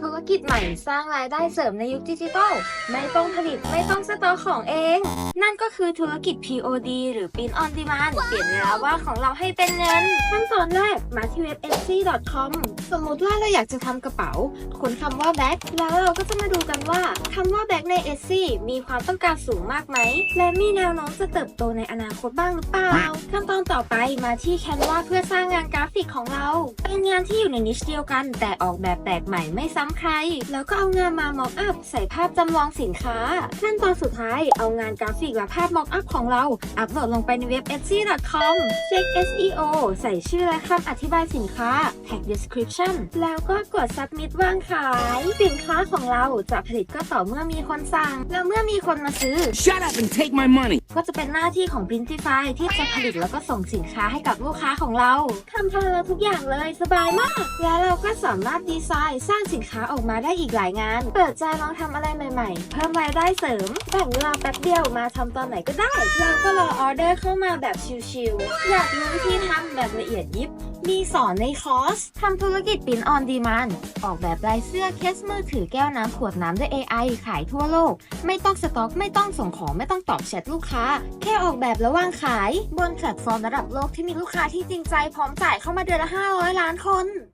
ธุรกิจใหม่สร้างรายได้เสริมในยุคดิจิทัลไม่ต้องผลิตไม่ต้องสต็อกของเอง นั่นก็คือธุรกิจ POD หรือ Print on Demand เปลี่ยนเวลาว่างของเราให้เป็นเงินขั้นตอนแรกมาที่เว็บ etsy.com สมมุติว่าเราอยากจะทำกระเป๋าค้นคำว่าแบ็คแล้วเราก็จะมาดูกันว่าคำว่าแบ็คใน Etsy มีความต้องการสูงมากไหม และมีแนวโน้มจะเติบโตในอนาคตบ้างหรือเปล่าขั้นตอนต่อไปมาที่ Canva เพื่อสร้างงานกราฟิกของเรา เป็นงานที่อยู่ในนิชเดียวกัน แต่ออกแบบแปลกใหม่ไม่ซ้ำใคร แล้วก็เอางานมา mock up ใส่ภาพจำลองสินค้า ขั้นตอนสุดท้ายเอางานกราฟิกและภาพ mock up ของเรา อัปโหลดลงไปในเว็บ etsy.com เช็ค SEO ใส่ชื่อและคำอธิบายสินค้า tag description แล้วก็กด submit วางขาย สินค้าของเราจะผลิตก็ต่อเมื่อมีคนสั่ง แล้วเมื่อมีคนมาซื้อ Shut up and take my money. ก็จะเป็นหน้าที่ของ Printify ที่จะผลิตแล้วก็ส่งสินค้าให้กับลูกค้าของเราทำแทนเราทุกอย่างเลยสบายมาก แล้วเราก็สามารถดีไซน์สร้างสินค้าออกมาได้อีกหลายงาน เปิดใจลองทำอะไรใหม่ๆ เพิ่มรายได้เสริมแบ่งเวลาแป๊บเดียวมาทำตอนไหนก็ได้ แล้วก็รอออเดอร์เข้ามาแบบชิลๆ อยากรู้วิธีทำแบบละเอียดยิบ มีสอนในคอร์สทำธุรกิจปิ้นออนดีมันออกแบบลายเสื้อเคสมือถือแก้วน้ำขวดน้ำด้วย AI ขายทั่วโลก ไม่ต้องสต็อกไม่ต้องส่งของไม่ต้องตอบแชทลูกค้า แค่ออกแบบแล้ววางขาย บนแพลตฟอร์มระดับโลกที่มีลูกค้าที่จริงใจพร้อมจ่ายเข้ามาเดือนละ500 ล้านคน